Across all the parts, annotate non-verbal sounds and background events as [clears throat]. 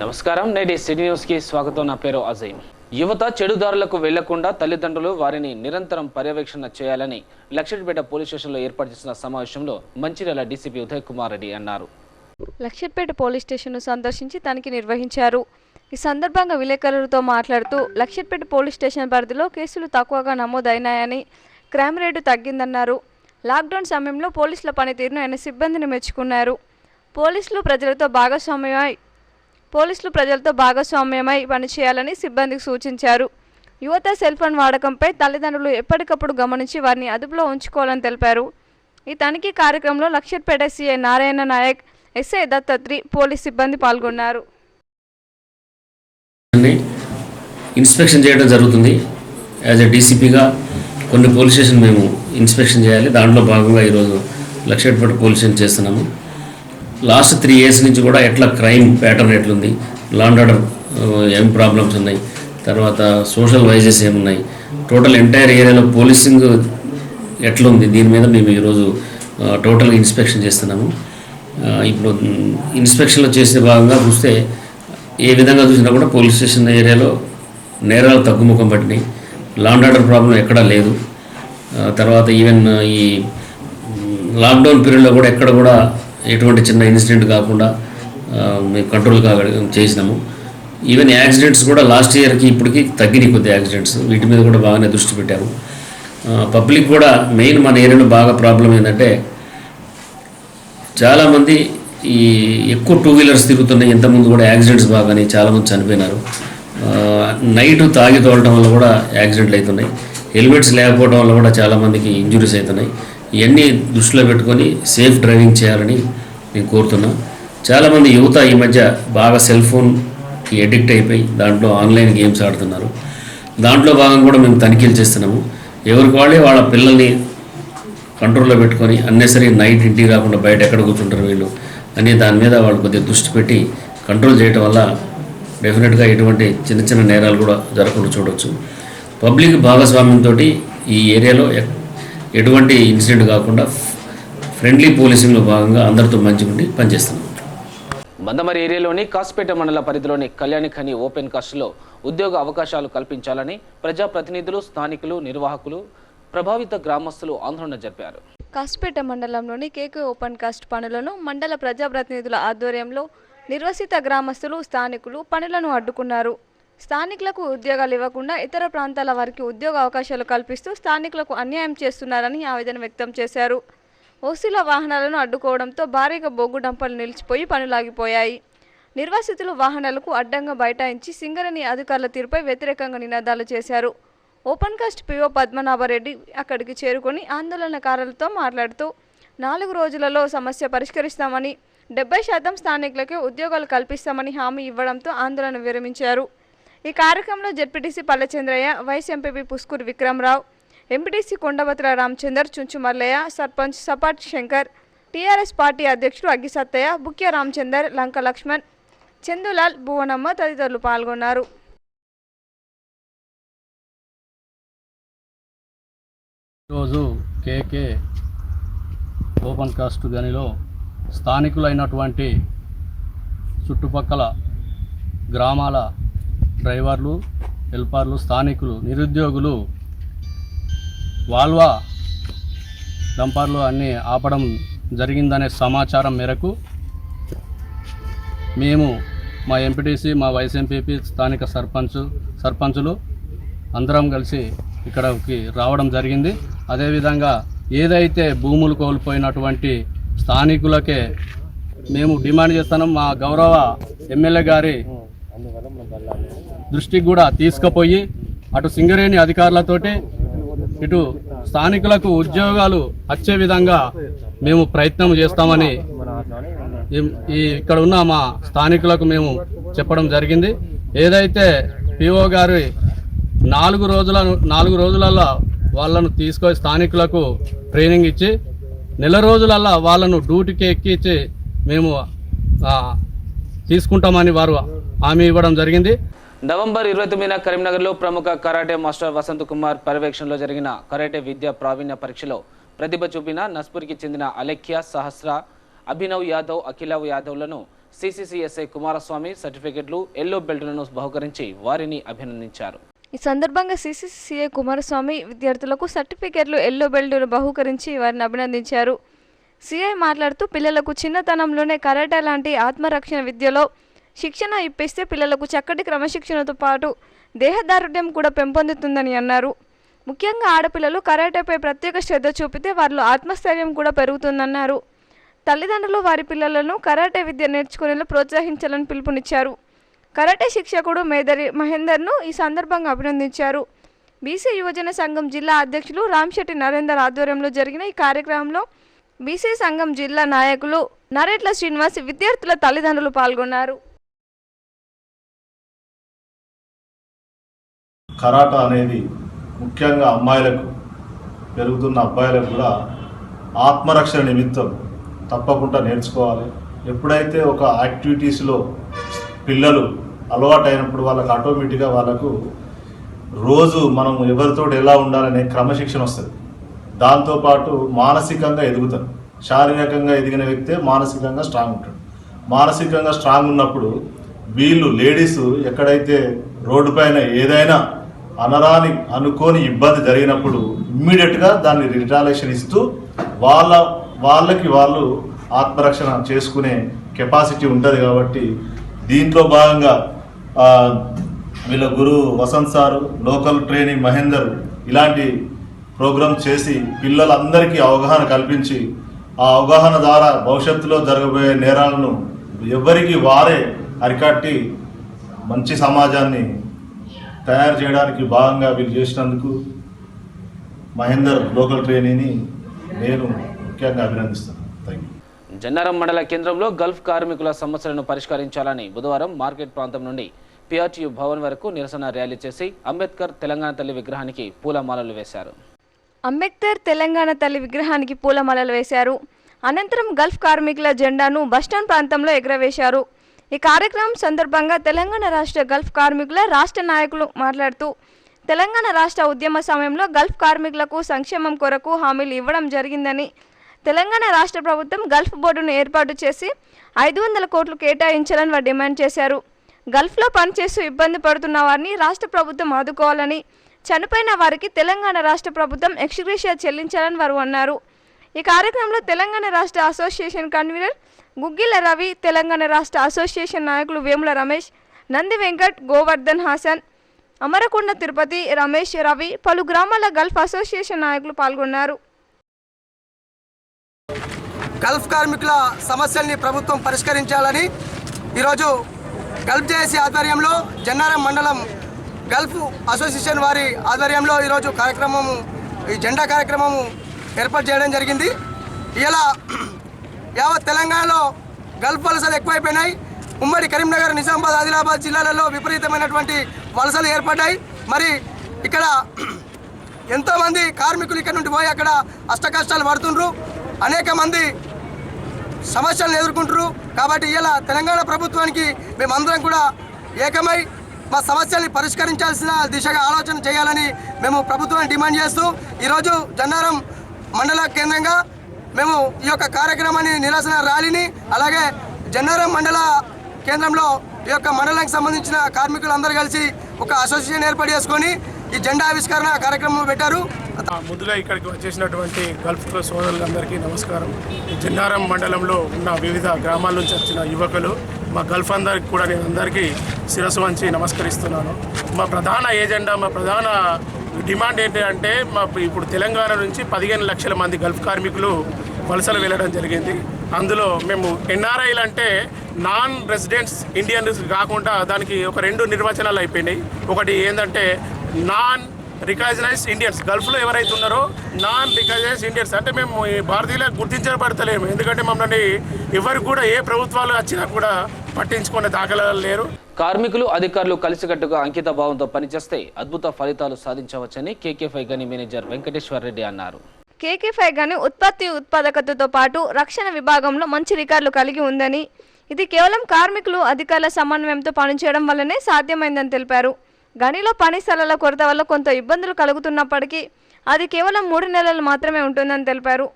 నమస్కారం. నేటి సిటీ న్యూస్కి స్వాగతం. నా పేరు అజయ్. యువత చెడుదారులకు వెళ్ళకుండా తల్లిదండ్రులు వారిని నిరంతరం పర్యవేక్షణ చేయాలని లక్షడ్పేట పోలీస్ స్టేషన్లో ఏర్పాటు చేసిన సమావేశంలో మంచిర్యాల డీసీపీ ఉదయ్ కుమార్ రెడ్డి అన్నారు. లక్షట్పేట పోలీస్ స్టేషన్ను సందర్శించి తనిఖీ నిర్వహించారు. ఈ సందర్భంగా విలేకరులతో మాట్లాడుతూ లక్షట్పేట పోలీస్ స్టేషన్ పరిధిలో కేసులు తక్కువగా నమోదైనాయని క్రైమ్ రేటు తగ్గిందన్నారు. లాక్డౌన్ సమయంలో పోలీసుల పనితీరును ఆయన సిబ్బందిని మెచ్చుకున్నారు. పోలీసులు ప్రజలతో భాగస్వామ్యమై పోలీసులు ప్రజలతో భాగస్వామ్యమై పనిచేయాలని సిబ్బందికి సూచించారు. యువత సెల్ ఫోన్ వాడకంపై తల్లిదండ్రులు ఎప్పటికప్పుడు గమనించి వారిని అదుపులో ఉంచుకోవాలని తెలిపారు. ఈ తనిఖీ కార్యక్రమంలో Luxettipet CI Narayana Nayak SI Dattatri police సిబ్బంది పాల్గొన్నారు. ఇన్స్పెక్షన్ చేయడం జరుగుతుంది. యాజ్ ఎ డీసీపీగా కొన్ని పోలీస్ స్టేషన్ మేము ఇన్స్పెక్షన్ చేయాలి. దాంట్లో భాగంగా ఈరోజు లక్ష్యపేట పోలీస్ స్టేషన్ చేస్తున్నాము. లాస్ట్ త్రీ ఇయర్స్ నుంచి కూడా ఎట్లా క్రైమ్ ప్యాటర్న్ ఎట్లుంది? లాండ్ ఆర్డర్ uh, ఏం ప్రాబ్లమ్స్ ఉన్నాయి? తర్వాత సోషల్ వైజెస్ ఏమున్నాయి? టోటల్ ఎంటైర్ ఏరియాలో పోలీసింగ్ ఎట్లుంది? దీని మీద మేము ఈరోజు uh, టోటల్గా ఇన్స్పెక్షన్ చేస్తున్నాము. Uh, ఇప్పుడు mm, ఇన్స్పెక్షన్లో చేసే భాగంగా చూస్తే ఏ విధంగా చూసినా కూడా పోలీస్ స్టేషన్ ఏరియాలో నేరాలు తగ్గుముఖం పట్టినాయి. లాండ్ ఆర్డర్ ప్రాబ్లం ఎక్కడా లేదు. తర్వాత ఈవెన్ ఈ mm, లాక్డౌన్ పీరియడ్లో కూడా ఎక్కడ కూడా ఎటువంటి చిన్న ఇన్సిడెంట్ కాకుండా మేము కంట్రోల్ కా చేసినాము. ఈవెన్ యాక్సిడెంట్స్ కూడా లాస్ట్ ఇయర్కి ఇప్పటికి తగ్గినాయి కొద్ది యాక్సిడెంట్స్. వీటి మీద కూడా బాగానే దృష్టి పెట్టాము. పబ్లిక్ కూడా మెయిన్ మన ఏరియాలో బాగా ప్రాబ్లం ఏంటంటే చాలామంది ఈ ఎక్కువ టూ వీలర్స్ తిరుగుతున్నాయి. ఇంతకుముందు కూడా యాక్సిడెంట్స్ బాగానే చాలామంది చనిపోయినారు. నైట్ తాగి తోలటం వల్ల కూడా యాక్సిడెంట్లు అవుతున్నాయి. హెల్మెట్స్ లేకపోవడం వల్ల కూడా చాలామందికి ఇంజురీస్ అవుతున్నాయి. ఇవన్నీ దృష్టిలో పెట్టుకొని సేఫ్ డ్రైవింగ్ చేయాలని నేను కోరుతున్నా. చాలామంది యువత ఈ మధ్య బాగా సెల్ ఫోన్కి ఎడిక్ట్ అయిపోయి దాంట్లో ఆన్లైన్ గేమ్స్ ఆడుతున్నారు. దాంట్లో భాగం కూడా మేము తనిఖీలు చేస్తున్నాము. ఎవరికి వాళ్ళే వాళ్ళ పిల్లల్ని కంట్రోల్లో పెట్టుకొని అన్నెసరీ నైట్ ఇంటికి రాకుండా బయట ఎక్కడ కూర్చుంటారు వీళ్ళు అని దాని మీద వాళ్ళు కొద్దిగా దృష్టి పెట్టి కంట్రోల్ చేయటం వల్ల డెఫినెట్గా ఎటువంటి చిన్న చిన్న నేరాలు కూడా జరగకుండా చూడవచ్చు పబ్లిక్ భాగస్వామ్యంతో ఈ ఏరియాలో ఎటువంటి ఇన్సిడెంట్ కాకుండా ఫ్రెండ్లీ పోలీసింగ్లో భాగంగా అందరితో మంచిగుండి పనిచేస్తున్నాం. మందమరి ఏరియాలోని కాస్పేట మండల పరిధిలోని కళ్యాణి ఖని ఓపెన్ కాస్ట్లో ఉద్యోగ అవకాశాలు కల్పించాలని ప్రజాప్రతినిధులు స్థానికులు నిర్వాహకులు ప్రభావిత గ్రామస్తులు ఆందోళన జరిపారు. కాస్పేట మండలంలోని కేకే ఓపెన్ కాస్ట్ పనులను మండల ప్రజాప్రతినిధుల ఆధ్వర్యంలో నిర్వసిత గ్రామస్తులు స్థానికులు పనులను అడ్డుకున్నారు. స్థానికులకు ఉద్యోగాలు ఇవ్వకుండా ఇతర ప్రాంతాల వారికి ఉద్యోగ అవకాశాలు కల్పిస్తూ స్థానికులకు అన్యాయం చేస్తున్నారని ఆవేదన వ్యక్తం చేశారు. ఓసీల వాహనాలను అడ్డుకోవడంతో భారీగా బొగ్గు డంపలు నిలిచిపోయి పనులాగిపోయాయి. నిర్వాసితులు వాహనాలకు అడ్డంగా బైఠాయించి సింగరేణి అధికారుల తీరుపై వ్యతిరేకంగా నినాదాలు చేశారు. ఓపెన్ కాస్ట్ పిఓ పద్మనాభరెడ్డి అక్కడికి చేరుకొని ఆందోళనకారులతో మాట్లాడుతూ నాలుగు రోజులలో సమస్య పరిష్కరిస్తామని డెబ్బై శాతం స్థానికులకే ఉద్యోగాలు కల్పిస్తామని హామీ ఇవ్వడంతో ఆందోళన విరమించారు. ఈ కార్యక్రమంలో ZPTC Pallechandraiah vice MPP Puskuru Vikramarao MPTC Kondavatra Ramachandar Chunchu Mallaiah sarpanch Sapat Shankar TRS party అధ్యక్షుడు అగ్గి సత్తయ్య బుక్య రామచందర్ లంక లక్ష్మణ్ చందులాల్ భువనమ్మ తదితరులు పాల్గొన్నారు. ఈరోజు కేకే ఓపెన్ కాస్ట్ గనిలో స్థానికులైనటువంటి చుట్టుపక్కల గ్రామాల డ్రైవర్లు హెల్పర్లు స్థానికులు నిరుద్యోగులు వాల్వా డంపర్లు అన్నీ ఆపడం జరిగిందనే సమాచారం మేరకు మేము మా ఎంపీటీసీ మా వైస్ ఎంపీపీ స్థానిక సర్పంచ్ సర్పంచులు అందరం కలిసి ఇక్కడికి రావడం జరిగింది. అదేవిధంగా ఏదైతే భూములు కోల్పోయినటువంటి స్థానికులకే మేము డిమాండ్ చేస్తున్నాం మా గౌరవ ఎమ్మెల్యే గారి దృష్టికి కూడా తీసుకుపోయి అటు సింగరేణి అధికారులతోటి ఇటు స్థానికులకు ఉద్యోగాలు వచ్చే విధంగా మేము ప్రయత్నం చేస్తామని ఈ- ఇక్కడ ఉన్న మా స్థానికులకు మేము చెప్పడం జరిగింది. ఏదైతే పిఓ గారి నాలుగు రోజుల నాలుగు రోజులలో వాళ్ళను తీసుకొని స్థానికులకు ట్రైనింగ్ ఇచ్చి నెల రోజులల్లా వాళ్ళను డ్యూటీకి ఎక్కించి మేము తీసుకుంటామని వారు హామీ ఇవ్వడం జరిగింది. నవంబర్ ఇరవై తొమ్మిదిన కరీంనగర్లో ప్రముఖ కరాటే మాస్టర్ వసంత్ కుమార్ పర్యవేక్షణలో జరిగిన కరాటే విద్యా ప్రావీణ్య పరీక్షలో ప్రతిభ చూపిన నస్పూర్కి చెందిన అలెఖ్య సహస్ర అభినవ్ యాదవ్ అఖిలవ్ యాదవ్లను సిసిసిఎస్ఐ కుమారస్వామి సర్టిఫికెట్లు ఎల్లో బెల్ట్లను బహుకరించి వారిని అభినందించారు. ఈ సందర్భంగా సిసిసిఐ కుమారస్వామి విద్యార్థులకు సర్టిఫికెట్లు ఎల్లో బెల్ట్ను బహుకరించి వారిని అభినందించారు. సిఐ మాట్లాడుతూ పిల్లలకు చిన్నతనంలోనే కరాటే లాంటి ఆత్మరక్షణ విద్యలో శిక్షణ ఇప్పిస్తే పిల్లలకు చక్కటి క్రమశిక్షణతో పాటు దేహదారుఢ్యం కూడా పెంపొందుతుందని అన్నారు. ముఖ్యంగా ఆడపిల్లలు కరాటేపై ప్రత్యేక శ్రద్ధ చూపితే వారిలో ఆత్మస్థైర్యం కూడా పెరుగుతుందన్నారు. తల్లిదండ్రులు వారి పిల్లలను కరాటే విద్య నేర్చుకునేలా ప్రోత్సహించాలని పిలుపునిచ్చారు. కరాటే శిక్షకుడు మేదరి మహేందర్ను ఈ సందర్భంగా అభినందించారు. బీసీ యువజన సంఘం జిల్లా అధ్యక్షులు రామ్శెట్టి నరేందర్ ఆధ్వర్యంలో జరిగిన ఈ కార్యక్రమంలో బీసీ సంఘం జిల్లా నాయకులు నరేట్ల శ్రీనివాస్ విద్యార్థుల తల్లిదండ్రులు పాల్గొన్నారు. కరాట అనేది ముఖ్యంగా అమ్మాయిలకు పెరుగుతున్న అబ్బాయిలకు కూడా ఆత్మరక్షణ నిమిత్తం తప్పకుండా నేర్చుకోవాలి. ఎప్పుడైతే ఒక యాక్టివిటీస్లో పిల్లలు అలవాటైనప్పుడు వాళ్ళకు ఆటోమేటిక్గా వాళ్ళకు రోజు మనం ఎవరితో ఎలా ఉండాలనే క్రమశిక్షణ వస్తుంది. దాంతోపాటు మానసికంగా ఎదుగుతారు. శారీరకంగా ఎదిగిన వ్యక్తే మానసికంగా స్ట్రాంగ్ ఉంటాడు. మానసికంగా స్ట్రాంగ్ ఉన్నప్పుడు వీళ్ళు లేడీస్ ఎక్కడైతే రోడ్డు పైన ఏదైనా అనరాని అనుకోని ఇబ్బంది జరిగినప్పుడు ఇమ్మీడియట్గా దాన్ని రిటాలేషన్ ఇస్తూ వాళ్ళ వాళ్ళకి వాళ్ళు ఆత్మరక్షణ చేసుకునే కెపాసిటీ ఉంటుంది కాబట్టి దీంట్లో భాగంగా వీళ్ళ గురువు Vasanth sir local training Mahender ఇలాంటి ప్రోగ్రామ్ చేసి పిల్లలందరికీ అవగాహన కల్పించి ఆ అవగాహన ద్వారా భవిష్యత్తులో జరగబోయే నేరాలను ఎవరికి వారే అరికట్టి మంచి సమాజాన్ని తయారు చేయడానికి భాగంగా వీళ్ళు చేసినందుకు మహేందర్ లోకల్ ట్రైనీని నేను ముఖ్యంగా అభినందిస్తాను థ్యాంక్ యూ జన్నారం మండల కేంద్రంలో గల్ఫ్ కార్మికుల సమస్యలను పరిష్కరించాలని బుధవారం మార్కెట్ ప్రాంతం నుండి పిఆర్టీయూ భవన్ వరకు నిరసన ర్యాలీ చేసి అంబేద్కర్ తెలంగాణ తల్లి విగ్రహానికి పూలమాలలు వేశారు. అంబేద్కర్ తెలంగాణ తల్లి విగ్రహానికి పూలమాలలు వేశారు. అనంతరం గల్ఫ్ కార్మికుల జెండాను బస్టాండ్ ప్రాంతంలో ఎగురవేశారు. ఈ కార్యక్రమం సందర్భంగా తెలంగాణ రాష్ట్ర గల్ఫ్ కార్మికుల రాష్ట్ర నాయకులు మాట్లాడుతూ తెలంగాణ రాష్ట్ర ఉద్యమ సమయంలో గల్ఫ్ కార్మికులకు సంక్షేమం కొరకు హామీలు ఇవ్వడం జరిగిందని తెలంగాణ రాష్ట్ర ప్రభుత్వం గల్ఫ్ బోర్డును ఏర్పాటు చేసి ఐదు వందల కోట్లు కేటాయించాలని వారు డిమాండ్ చేశారు. గల్ఫ్లో పనిచేస్తూ ఇబ్బంది పడుతున్న వారిని రాష్ట్ర ప్రభుత్వం ఆదుకోవాలని చనిపోయిన వారికి తెలంగాణ రాష్ట్ర ప్రభుత్వం ఎక్స్గ్రేషియా చెల్లించాలని వారు అన్నారు. ఈ కార్యక్రమంలో తెలంగాణ రాష్ట్ర అసోసియేషన్ కన్వీనర్ గుగ్గిల రవి తెలంగాణ రాష్ట్ర అసోసియేషన్ నాయకులు వేముల రమేష్ నంది వెంకట్ గోవర్ధన్ హాసన్ అమరకొండ తిరుపతి రమేష్ రవి పలు గ్రామాల గల్ఫ్ అసోసియేషన్ నాయకులు పాల్గొన్నారు. గల్ఫ్ కార్మికుల సమస్యల్ని ప్రభుత్వం పరిష్కరించాలని ఈరోజు గల్ఫ్ జేఏసీ ఆధ్వర్యంలో జన్నారం మండలం గల్ఫ్ అసోసియేషన్ వారి ఆధ్వర్యంలో ఈరోజు కార్యక్రమము ఈ జెండా కార్యక్రమము ఏర్పాటు చేయడం జరిగింది. ఇలా యావత్ తెలంగాణలో గల్ఫ్ వలసలు ఎక్కువైపోయినాయి. ఉమ్మడి కరీంనగర్ నిజామాబాద్ ఆదిలాబాద్ జిల్లాలలో విపరీతమైనటువంటి వలసలు ఏర్పడ్డాయి. మరి ఇక్కడ [clears throat] ఎంతోమంది కార్మికులు ఇక్కడ నుండి పోయి అక్కడ అష్టకష్టాలు పడుతుండ్రు. అనేక మంది సమస్యలను ఎదుర్కొంటారు కాబట్టి ఇలా తెలంగాణ ప్రభుత్వానికి మేమందరం కూడా ఏకమై మా సమస్యల్ని పరిష్కరించాల్సిన దిశగా ఆలోచన చేయాలని మేము ప్రభుత్వాన్ని డిమాండ్ చేస్తూ ఈరోజు జన్నారం మండల కేంద్రంగా మేము ఈ యొక్క కార్యక్రమాన్ని నిరసన ర్యాలీని అలాగే జన్నారం మండల కేంద్రంలో ఈ యొక్క మండలానికి సంబంధించిన కార్మికులందరూ కలిసి ఒక అసోసియేషన్ ఏర్పాటు చేసుకొని ఈ జెండా ఆవిష్కరణ కార్యక్రమం పెట్టారు. ఆ, ముందుగా ఇక్కడికి వచ్చేసినటువంటి గల్ఫ్ సోదరులందరికీ నమస్కారం. ఈ జిన్నారం మండలంలో ఉన్న వివిధ గ్రామాల నుంచి వచ్చిన యువకులు మా గల్ఫ్ అందరికి కూడా నేను అందరికీ శిరస్సు వంచి నమస్కరిస్తున్నాను. మా ప్రధాన ఏజెండా మా ప్రధాన డిమాండ్ ఏంటి అంటే మా ఇప్పుడు తెలంగాణ నుంచి పదిహేను లక్షల మంది గల్ఫ్ కార్మికులు వలసలు వెళ్ళడం జరిగింది. అందులో మేము ఎన్ఆర్ఐలు అంటే నాన్ రెసిడెంట్స్ ఇండియన్స్ కాకుండా దానికి ఒక రెండు నిర్వచనాలు అయిపోయినాయి. ఒకటి ఏంటంటే నాన్ రికగ్నైజ్ ఇండియన్స్ గల్ఫ్లో ఎవరైతే ఉన్నారో నాన్ రికగ్నైజ్ ఇండియన్స్ అంటే మేము ఈ భారతీయులకు గుర్తించబడతలేము. ఎందుకంటే మమ్మల్ని ఎవరికి కూడా ఏ ప్రభుత్వాలు వచ్చినా కూడా పట్టించుకునే దాఖలాలు లేరు. కార్మికులు అధికారులు కలిసికట్టుగా అంకిత భావంతో పనిచేస్తే అద్భుత ఫలితాలు సాధించవచ్చని కేకేఫై గని మేనేజర్ వెంకటేశ్వర్ రెడ్డి అన్నారు. కేకే గని ఉత్పత్తి ఉత్పాదకతతో పాటు రక్షణ విభాగంలో మంచి రికార్డులు కలిగి ఉందని ఇది కేవలం కార్మికులు అధికారుల సమన్వయంతో పనిచేయడం వల్లనే సాధ్యమైందని తెలిపారు. గనిలో పని స్థలాల కొరత వల్ల కొంత ఇబ్బందులు కలుగుతున్నప్పటికీ అది కేవలం మూడు నెలలు మాత్రమే ఉంటుందని తెలిపారు.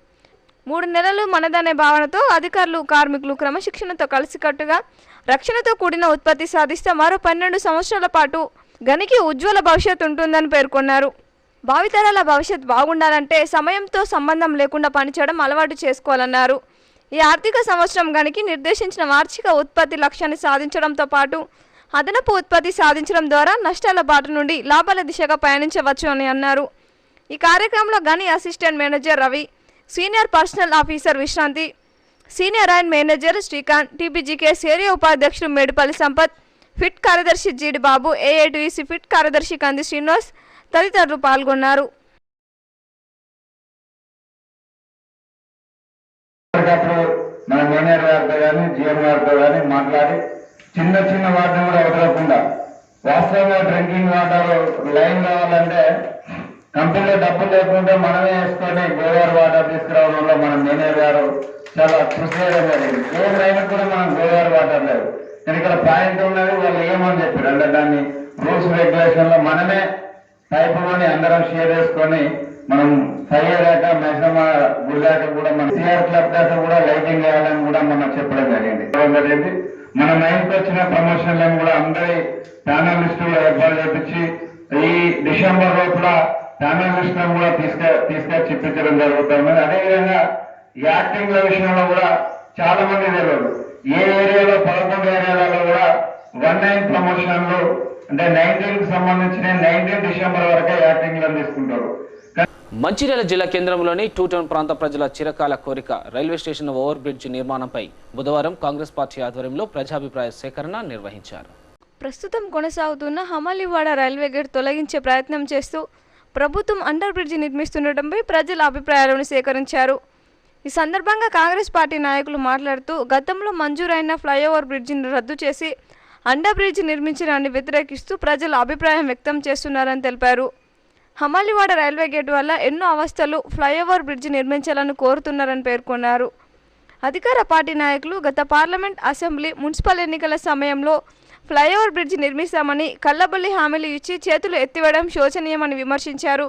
మూడు నెలలు మనదనే భావనతో అధికారులు కార్మికులు క్రమశిక్షణతో కలిసికట్టుగా రక్షణతో కూడిన ఉత్పత్తి సాధిస్తే మరో పన్నెండు సంవత్సరాల పాటు గనికి ఉజ్వల భవిష్యత్తు ఉంటుందని పేర్కొన్నారు. భావితరాల భవిష్యత్ బాగుండాలంటే సమయంతో సంబంధం లేకుండా పనిచేయడం అలవాటు చేసుకోవాలన్నారు. ఈ ఆర్థిక సంవత్సరం గనికి నిర్దేశించిన వార్షిక ఉత్పత్తి లక్ష్యాన్ని సాధించడంతో పాటు అదనపు ఉత్పత్తి సాధించడం ద్వారా నష్టాల బాట నుండి లాభాల దిశగా పయనించవచ్చు అని అన్నారు. ఈ కార్యక్రమంలో గని assistant manager Ravi senior personnel officer విశ్రాంతి senior and manager Srikanth TPGK area ఉపాధ్యక్షుడు మేడిపల్లి సంపత్ ఫిట్ కార్యదర్శి జీడి బాబు ఏఐటీసీ ఫిట్ కార్యదర్శి కంది శ్రీనివాస్ తదితరులు పాల్గొన్నారు. మన మేనేజర్ గారితో కానీ జిఎం గారితో కానీ మాట్లాడి చిన్న చిన్న వాటిని కూడా వదలకుండా వాస్తవంగా డ్రింకింగ్ వాటర్ లైన్ కావాలంటే కంపెనీలో డబ్బులు లేకుంటే మనమే వేసుకొని గోదావరి వాటర్ తీసుకురావడంలో మనం మేనేజర్ గారు చాలా కృషి చేయడం జరిగింది. ఏ కూడా మనం గోదావరి వాటర్ లేదు. నేను ఇక్కడ పాయింట్ ఉన్నది వాళ్ళు ఏమని చెప్పారు? అంటే దాన్ని రూల్స్ రెగ్యులేషన్లో మనమే పైపులోని అందరం షేర్ చేసుకొని మనం ఫైవ్ దాకా మెసమ గుడిదాక కూడా మన సిఆర్ క్లబ్ దాకా కూడా లైటింగ్ వేయాలని కూడా మనం చెప్పడం జరిగింది. జరిగింది. మన మైండ్కి వచ్చిన ప్రమోషన్లను కూడా అందరి ప్యానలిస్టులు ఏర్పాటు చేపించి ఈ డిసెంబర్ లోపల ప్యానలిస్టులను కూడా తీసుక తీసుకొచ్చి ఇప్పించడం జరుగుతుంది. అదేవిధంగా యాక్టింగ్ల విషయంలో కూడా చాలా మంది తెలియదు. ఏ ఏరియాలో పదకొండు ఏరియాలలో కూడా వన్ నైన్ ప్రమోషన్లు అంటే నైన్టీన్కి సంబంధించిన నైన్టీన్ డిసెంబర్ వరకే యాక్టింగ్ తీసుకుంటారు. మంచిర్యాల జిల్లా కేంద్రంలోని టూ టౌన్ ప్రాంత ప్రజల చిరకాల కోరిక రైల్వే స్టేషన్ ఓవర్ బ్రిడ్జ్ నిర్మాణంపై బుధవారం కాంగ్రెస్ పార్టీ ఆధ్వర్యంలో ప్రజాభిప్రాయ సేకరణ నిర్వహించారు. ప్రస్తుతం కొనసాగుతున్న హమలివాడ రైల్వే గేట్ తొలగించే ప్రయత్నం చేస్తూ ప్రభుత్వం అండర్ బ్రిడ్జి నిర్మిస్తుండటంపై ప్రజల అభిప్రాయాలను సేకరించారు. ఈ సందర్భంగా కాంగ్రెస్ పార్టీ నాయకులు మాట్లాడుతూ గతంలో మంజూరైన ఫ్లైఓవర్ బ్రిడ్జిని రద్దు చేసి అండర్ బ్రిడ్జ్ నిర్మించడాన్ని వ్యతిరేకిస్తూ ప్రజలు అభిప్రాయం వ్యక్తం చేస్తున్నారని తెలిపారు. హమాలివాడ రైల్వే గేట్ వల్ల ఎన్నో అవస్థలు ఫ్లైఓవర్ బ్రిడ్జి నిర్మించాలని కోరుతున్నారని పేర్కొన్నారు. అధికార పార్టీ నాయకులు గత పార్లమెంట్ అసెంబ్లీ మున్సిపల్ ఎన్నికల సమయంలో ఫ్లైఓవర్ బ్రిడ్జ్ నిర్మిస్తామని కల్లబల్లి హామీలు ఇచ్చి చేతులు ఎత్తివేయడం శోచనీయమని విమర్శించారు.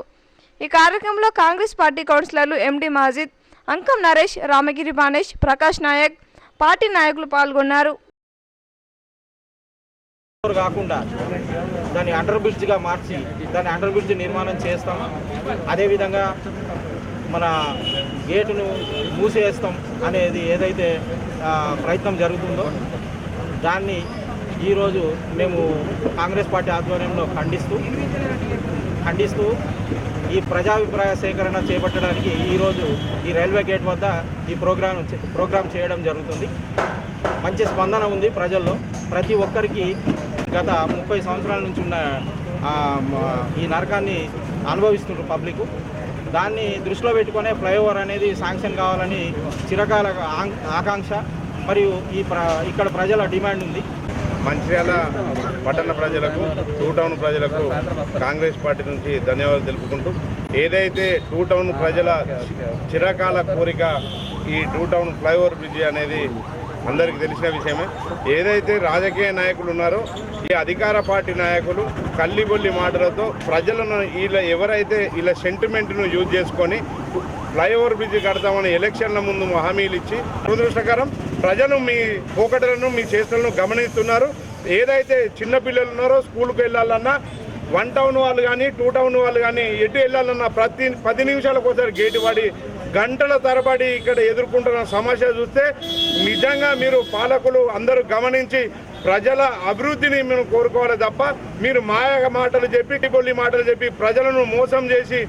ఈ కార్యక్రమంలో కాంగ్రెస్ పార్టీ కౌన్సిలర్లు ఎండి మాజిద్ అంకం నరేష్ రామగిరి బానేష్ ప్రకాష్ నాయక్ పార్టీ నాయకులు పాల్గొన్నారు. కాకుండా దాన్ని అండర్ బ్రిడ్జ్గా మార్చి దాన్ని అండర్ బ్రిడ్జ్ నిర్మాణం చేస్తాం. అదేవిధంగా మన గేటును మూసేస్తాం అనేది ఏదైతే ప్రయత్నం జరుగుతుందో దాన్ని ఈరోజు మేము కాంగ్రెస్ పార్టీ ఆధ్వర్యంలో ఖండిస్తూ ఖండిస్తూ ఈ ప్రజాభిప్రాయ సేకరణ చేపట్టడానికి ఈరోజు ఈ రైల్వే గేట్ వద్ద ఈ ప్రోగ్రాం ప్రోగ్రాం చేయడం జరుగుతుంది. మంచి స్పందన ఉంది ప్రజల్లో. ప్రతి ఒక్కరికి గత ముప్పై సంవత్సరాల నుంచి ఉన్న ఈ నరకాన్ని అనుభవిస్తున్నారు పబ్లిక్. దాన్ని దృష్టిలో పెట్టుకునే ఫ్లైఓవర్ అనేది శాంక్షన్ కావాలని చిరకాల ఆం- ఆకాంక్ష. మరియు ఈ ప్ర ఇక్కడ ప్రజల డిమాండ్ ఉంది. మంచిర్యాల పట్టణ ప్రజలకు టూ టౌన్ ప్రజలకు కాంగ్రెస్ పార్టీ నుంచి ధన్యవాదాలు తెలుపుకుంటూ ఏదైతే టూ టౌన్ ప్రజల చిరకాల కోరిక ఈ టూ టౌన్ ఫ్లైఓవర్ బ్రిడ్జి అనేది అందరికీ తెలిసిన విషయమే. ఏదైతే రాజకీయ నాయకులు ఉన్నారో ఈ అధికార పార్టీ నాయకులు కల్లిబొల్లి మాటలతో ప్రజలను వీళ్ళ ఎవరైతే వీళ్ళ సెంటిమెంట్ను యూజ్ చేసుకొని ఫ్లైఓవర్ బ్రిడ్జ్ కడతామని ఎలక్షన్ల ముందు హామీలు ఇచ్చి దురదృష్టకరం ప్రజలు మీ పోకటలను మీ చేష్టలను గమనిస్తున్నారు. ఏదైతే చిన్నపిల్లలు ఉన్నారో స్కూల్కి వెళ్ళాలన్నా వన్ టౌన్ వాళ్ళు కానీ టూ టౌన్ వాళ్ళు కానీ ఎటు వెళ్ళాలన్నా ప్రతి పది నిమిషాలకు ఒకసారి గేటు పడి గంటల తరబడి ఇక్కడ ఎదుర్కొంటున్న సమస్య చూస్తే నిజంగా మీరు పాలకులు అందరూ గమనించి ప్రజల అభివృద్ధిని మేము కోరుకోవాలి తప్ప మీరు మాయ మాటలు చెప్పి కొల్లి మాటలు చెప్పి ప్రజలను మోసం చేసి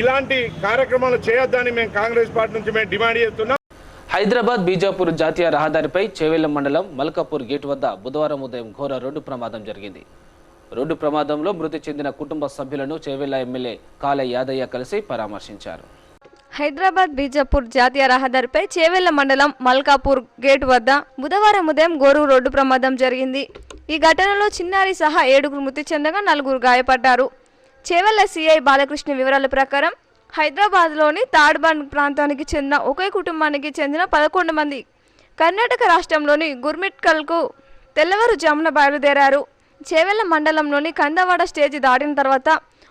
ఇలాంటి కార్యక్రమాలు చేయొద్దని మేము కాంగ్రెస్ పార్టీ నుంచి మేము డిమాండ్ చేస్తున్నాం. హైదరాబాద్ బీజాపూర్ జాతీయ రహదారిపై చేవెళ్ళ మండలం మల్కాపూర్ గేట్ వద్ద బుధవారం ఉదయం ఘోర రోడ్డు ప్రమాదం జరిగింది. రోడ్డు ప్రమాదంలో మృతి చెందిన కుటుంబ సభ్యులను చేవెళ్ళ ఎమ్మెల్యే కాల యాదయ్య కలిసి పరామర్శించారు. హైదరాబాద్ బీజాపూర్ జాతీయ రహదారిపై చేవెళ్ళ మండలం మల్కాపూర్ గేట్ వద్ద బుధవారం ఉదయం గోరు రోడ్డు ప్రమాదం జరిగింది. ఈ ఘటనలో చిన్నారి సహా ఏడుగురు మృతి చెందగా నలుగురు గాయపడ్డారు. చేవెళ్ళ సిఐ బాలకృష్ణ వివరాల ప్రకారం హైదరాబాద్లోని తాడ్బాన్ ప్రాంతానికి చెందిన ఒకే కుటుంబానికి చెందిన పదకొండు మంది కర్ణాటక రాష్ట్రంలోని గుర్మిట్కల్కు తెల్లవారుజామున బయలుదేరారు. చేవెళ్ళ మండలంలోని కందవాడ స్టేజ్ దాటిన తర్వాత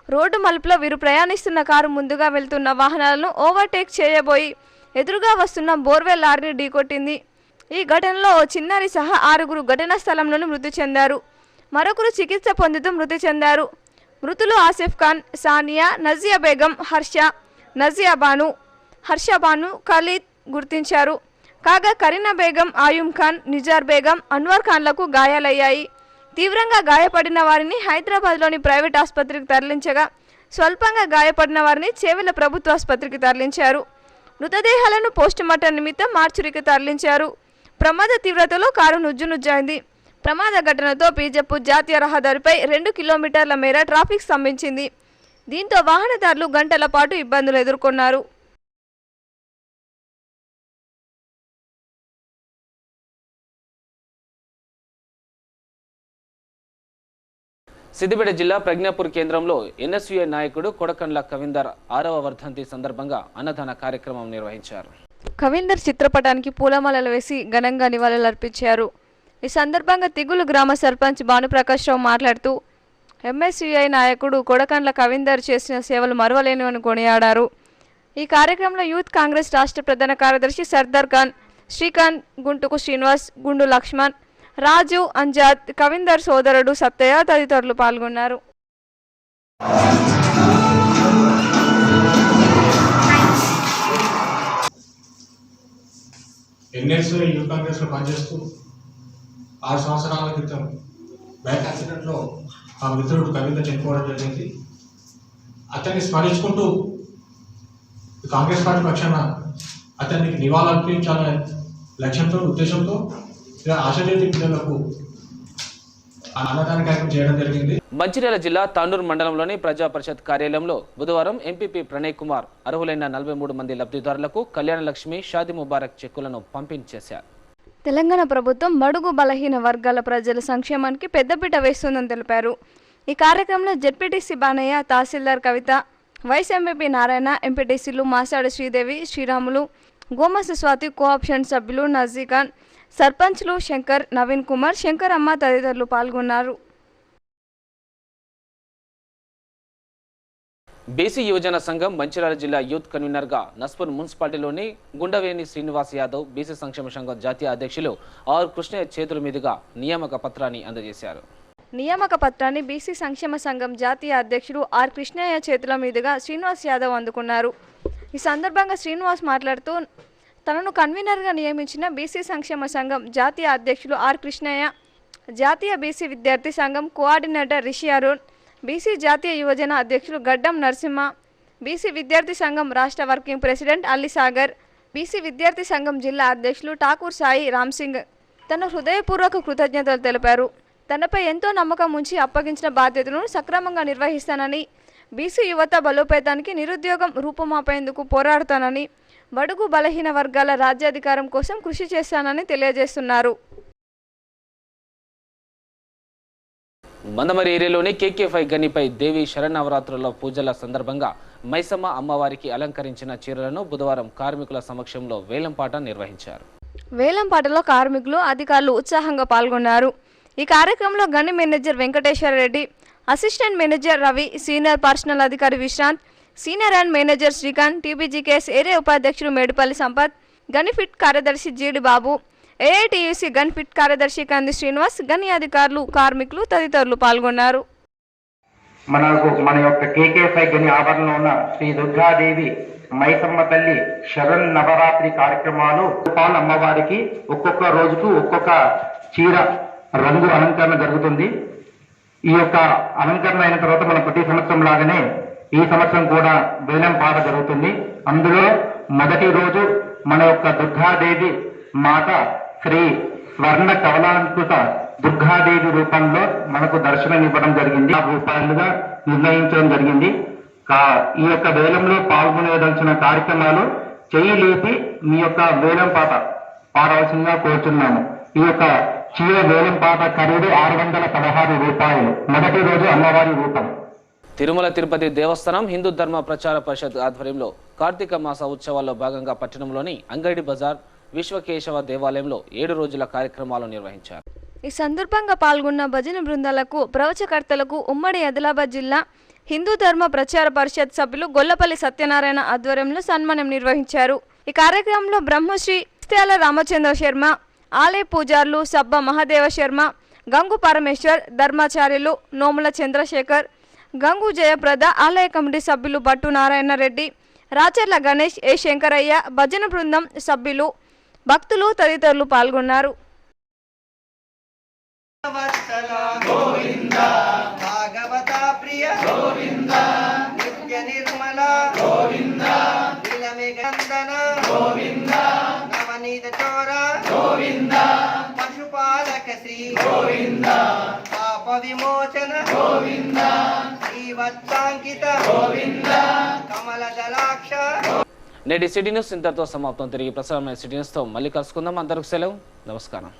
రోడ్డు మలుపులో వీరు ప్రయాణిస్తున్న కారు ముందుగా వెళ్తున్న వాహనాలను ఓవర్టేక్ చేయబోయి ఎదురుగా వస్తున్న బోర్వెల్ లారీని ఢీకొట్టింది. ఈ ఘటనలో ఓ చిన్నారి సహా ఆరుగురు ఘటనా స్థలంలోనే మృతి చెందారు. మరొకరు చికిత్స పొందుతూ మృతి చెందారు. మృతులు ఆసిఫ్ ఖాన్ సానియా నజియా బేగం హర్ష నజియా బాను హర్ష బాను ఖలీద్ గుర్తించారు. కాగా కరీనా బేగం ఆయుమ్ ఖాన్ నిజార్ బేగం అన్వర్ ఖాన్లకు గాయాలయ్యాయి. తీవ్రంగా గాయపడిన వారిని హైదరాబాద్లోని ప్రైవేట్ ఆసుపత్రికి తరలించగా స్వల్పంగా గాయపడిన వారిని చేవెల ప్రభుత్వ ఆసుపత్రికి తరలించారు. మృతదేహాలను పోస్టుమార్టం నిమిత్తం మార్చురికి తరలించారు. ప్రమాద తీవ్రతలో కారు నుజ్జు నుజ్జైంది. ప్రమాద ఘటనతో పీజప్పు జాతీయ రహదారిపై రెండు కిలోమీటర్ల మేర ట్రాఫిక్ స్తంభించింది. దీంతో వాహనదారులు గంటల పాటు ఇబ్బందులు ఎదుర్కొన్నారు. సిద్దిపేట జిల్లా ప్రజ్ఞాపూర్ కేంద్రంలో ఎన్ఎస్యుఐ నాయకుడు కొడకండ్ల కవిందర్ ఆరవ వర్ధంతి సందర్భంగా అన్నదాన కార్యక్రమం నిర్వహించారు. కవిందర్ చిత్రపటానికి పూలమాలలు వేసి ఘనంగా నివాళులర్పించారు. ఈ సందర్భంగా తిగులు గ్రామ సర్పంచ్ భానుప్రకాష్ రావు మాట్లాడుతూ ఎంఎస్యుఐ నాయకుడు కొడకండ్ల కవిందర్ చేసిన సేవలు మరువలేనివని కొనియాడారు. ఈ కార్యక్రమంలో యూత్ కాంగ్రెస్ రాష్ట్ర ప్రధాన కార్యదర్శి సర్దార్ ఖాన్ శ్రీకాంత్ గుంటుకు శ్రీనివాస్ గుండు లక్ష్మణ్ రాజు అంజాద్ కవిందర్ సోదరుడు సత్తయ్య తదితరులు పాల్గొన్నారు. ఎన్ఎస్ యూత్ కాంగ్రెస్లో పనిచేస్తూ ఆరు సంవత్సరాల క్రితం బైక్ యాక్సిడెంట్లో ఆ మిత్రుడు కవిత చనిపోవడం జరిగింది. అతన్ని స్మరించుకుంటూ కాంగ్రెస్ పార్టీ పక్షాన అతనికి నివాళులర్పించాలనే లక్ష్యంతో ఉద్దేశంతో ఇలా పిల్లలకు మంచిర్యాల జిల్లా తాండూరు మండలంలోని ప్రజా పరిషత్ కార్యాలయంలో బుధవారం ఎంపీపీ ప్రణయ్ కుమార్ అర్హులైన నలభై మూడు మంది లబ్ధిదారులకు కళ్యాణ లక్ష్మి షాది ముబారక్ చెక్కులను పంపిణీ చేశారు. తెలంగాణ ప్రభుత్వం బడుగు బలహీన వర్గాల ప్రజల సంక్షేమానికి పెద్దపీట వేస్తుందని తెలిపారు. ఈ కార్యక్రమంలో ZPTC Banaiah tahsildar Kavitha vice MPP Narayana ఎంపీటీసీలు మాసాడు శ్రీదేవి శ్రీరాములు గోమస స్వాతి కోఆప్షన్ సభ్యులు నజీఖాన్ సర్పంచ్లు శంకర్ నవీన్ కుమార్ శంకరమ్మ తదితరులు పాల్గొన్నారు. బీసీ యువజన సంఘం మంచిర్యాల జిల్లా యూత్ కన్వీనర్గా నస్పూర్ మున్సిపాలిటీలోని గుండవేని శ్రీనివాస్ యాదవ్ బీసీ సంక్షేమ సంఘం జాతీయ అధ్యక్షులు ఆర్ కృష్ణయ్య చేతుల మీదుగా నియామక పత్రాన్ని అందజేశారు. నియామక పత్రాన్ని బీసీ సంక్షేమ సంఘం జాతీయ అధ్యక్షుడు ఆర్ కృష్ణయ్య చేతుల మీదుగా శ్రీనివాస్ యాదవ్ అందుకున్నారు. ఈ సందర్భంగా శ్రీనివాస్ మాట్లాడుతూ తనను కన్వీనర్గా నియమించిన బీసీ సంక్షేమ సంఘం జాతీయ అధ్యక్షులు ఆర్ కృష్ణయ్య జాతీయ బీసీ విద్యార్థి సంఘం కోఆర్డినేటర్ రిషి అరుణ్ బీసీ జాతీయ యువజన అధ్యక్షులు గడ్డం నరసింహ బీసీ విద్యార్థి సంఘం రాష్ట్ర వర్కింగ్ ప్రెసిడెంట్ అల్లిసాగర్ బీసీ విద్యార్థి సంఘం జిల్లా అధ్యక్షులు ఠాకూర్ సాయి రామ్ సింగ్ తన హృదయపూర్వక కృతజ్ఞతలు తెలిపారు. తనపై ఎంతో నమ్మకం ఉంచి అప్పగించిన బాధ్యతను సక్రమంగా నిర్వహిస్తానని బీసీ యువత బలోపేతానికి నిరుద్యోగం రూపుమాపేందుకు పోరాడుతానని బడుగు బలహీన వర్గాల రాజ్యాధికారం కోసం కృషి చేస్తానని తెలియజేస్తున్నారు. మందమరి ఏరియాలోని కేకే ఫైవ్ గనిపై దేవి శరణవరాత్రుల పూజల సందర్భంగా మైసమ్మ అమ్మవారికి అలంకరించిన చీరలను బుధవారం కార్మికుల సమక్షంలో వేలంపాట నిర్వహించారు. వేలంపాటలో కార్మికులు అధికారులు ఉత్సాహంగా పాల్గొన్నారు. ఈ కార్యక్రమంలో గని manager Venkateswara Reddy assistant manager Ravi senior personnel అధికారి Vishrant senior and manager Srikanth TBGKS area ఉపాధ్యక్షుడు మేడిపల్లి సంపత్ గనిఫిట్ కార్యదర్శి జీడి బాబు ఏఐటీయూసీ గన్ఫిట్ కార్యదర్శి కంది శ్రీనివాస్ గని అధికారులు కార్మికులు తదితరులు పాల్గొన్నారు. మనకు మన యొక్క కేకేఫై గని ఆవరణలో ఉన్న శ్రీ దుర్గాదేవి మైసమ్మ తల్లి శరణ్ నవరాత్రి కార్యక్రమాలు పాలు అమ్మవారికి ఒక్కొక్క రోజుకు ఒక్కొక్క చీర రంగు అలంకరణ జరుగుతుంది. ఈ యొక్క అలంకరణ అయిన తర్వాత మన ప్రతి సంవత్సరం లాగానే ఈ సంవత్సరం కూడా వేలం పాట జరుగుతుంది. అందులో మొదటి రోజు మన యొక్క దుర్గాదేవి మాత శ్రీ స్వర్ణ కవలాంకృత దుర్గాదేవి రూపంలో మనకు దర్శనం ఇవ్వడం జరిగింది. ఆ రూపాయలుగా నిర్ణయించడం జరిగింది. కా ఈ యొక్క వేలంలో పాల్గొనేదలిచిన కార్యక్రమాలు చెయ్యి లేపి మీ యొక్క వేలం పాట పాడవలసిందిగా కోరుతున్నాము ఈ యొక్క చీర వేలం పాట ఖరీదు ఆరు వందల పదహారు రూపాయలు. మొదటి రోజు అమ్మవారి రూపం. తిరుమల తిరుపతి దేవస్థానం హిందూ ధర్మ ప్రచార పరిషత్ ఆధ్వర్యంలో కార్తీక మాస ఉత్సవాల్లో భాగంగా పట్టణంలోని అంగడి బజార్ విశ్వకేశవ దేవాలయంలో ఏడు రోజుల కార్యక్రమాలు నిర్వహించారు. ఈ సందర్భంగా పాల్గొన్న భజన బృందాలకు ప్రవచకర్తలకు ఉమ్మడి ఆదిలాబాద్ జిల్లా హిందూ ధర్మ ప్రచార పరిషత్ సభ్యులు గొల్లపల్లి సత్యనారాయణ ఆధ్వర్యంలో సన్మానం నిర్వహించారు. ఈ కార్యక్రమంలో బ్రహ్మశ్రీ ఇస్త్యాల రామచంద్ర శర్మ ఆలయ పూజారులు సబ్బ మహాదేవ శర్మ గంగు పరమేశ్వర్ ధర్మాచార్యులు నోముల చంద్రశేఖర్ గంగు జయప్రద ఆలయ కమిటీ సభ్యులు భట్టు నారాయణ రెడ్డి రాచర్ల గణేష్ ఏ శంకరయ్య భజన బృందం సభ్యులు భక్తులు తదితరులు పాల్గొన్నారు. భాగవత ప్రియ. గోవింద. నిత్య నిర్మల. గోవింద. నీలమేఘందన గోవింద. నవనీత చోర. గోవింద. పశుపాలక శ్రీ. గోవింద. పాప విమోచన. గోవింద. శ్రీవత్సాంకిత. గోవింద. కమల దళాక్ష నేటి సిటీ న్యూస్ ఇంతటితో సమాప్తం. తిరిగి ప్రసారమైన సిటీ న్యూస్తో మళ్ళీ కలుసుకుందాం. అందరికి సెలవు. నమస్కారం.